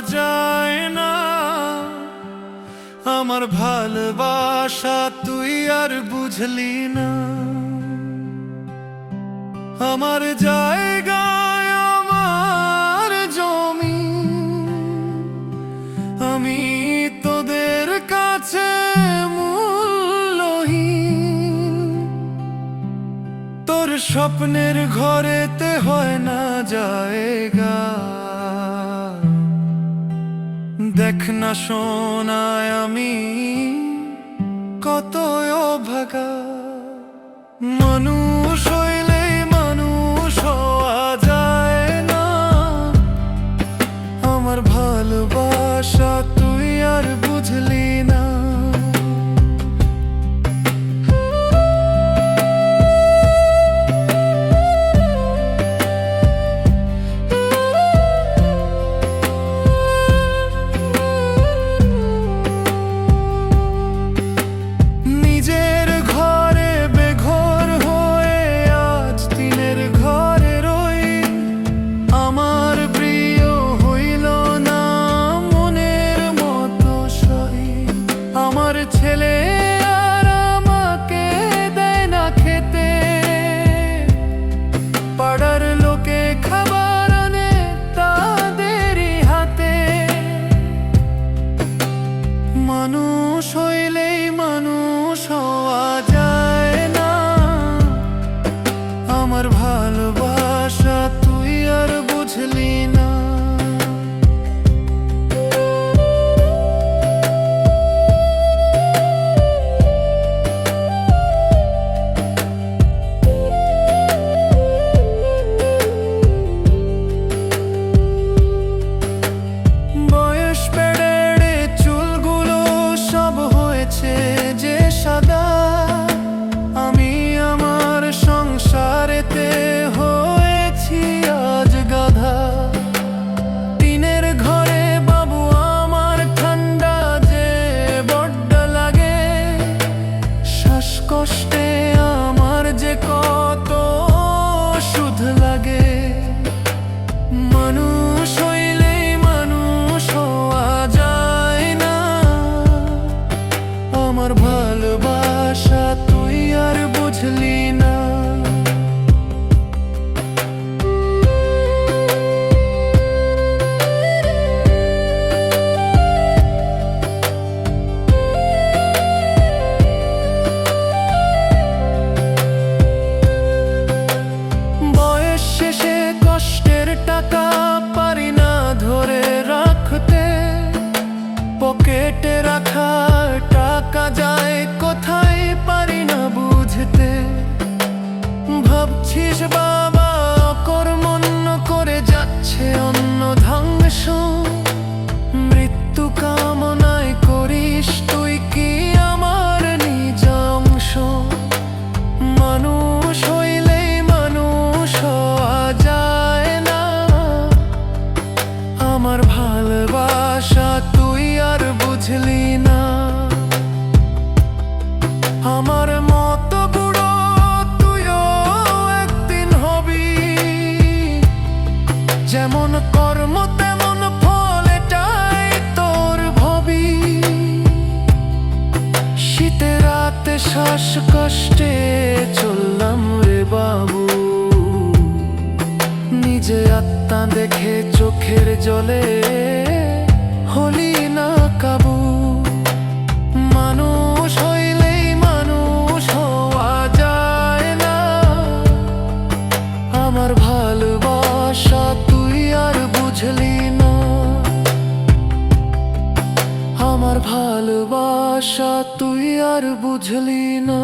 যায় না। আমার ভালোবাসা তুই আর বুঝলি না। আমার জায়গায় আমার জমি। আমি তোদের কাছে তোর স্বপ্নের ঘরেতে হয় না জায়গা। দেখ না শোনায় আমি কত অভাগা। মানুষ হইলে মানুষ হওয়া যায় না। আমার ভালোবাসা পকেটে রাখা টাকা যায় কর্ম তোর ভবি। শীতের রাতে কষ্টে চললাম রে বাবু। নিজে আত্মা দেখে চোখের জলে হলি না কাবু। মানুষ হইলেই মানুষ হওয়া যায় না। আমার ভালোবাসা ভালোবাসা তুই আর বুঝলি না।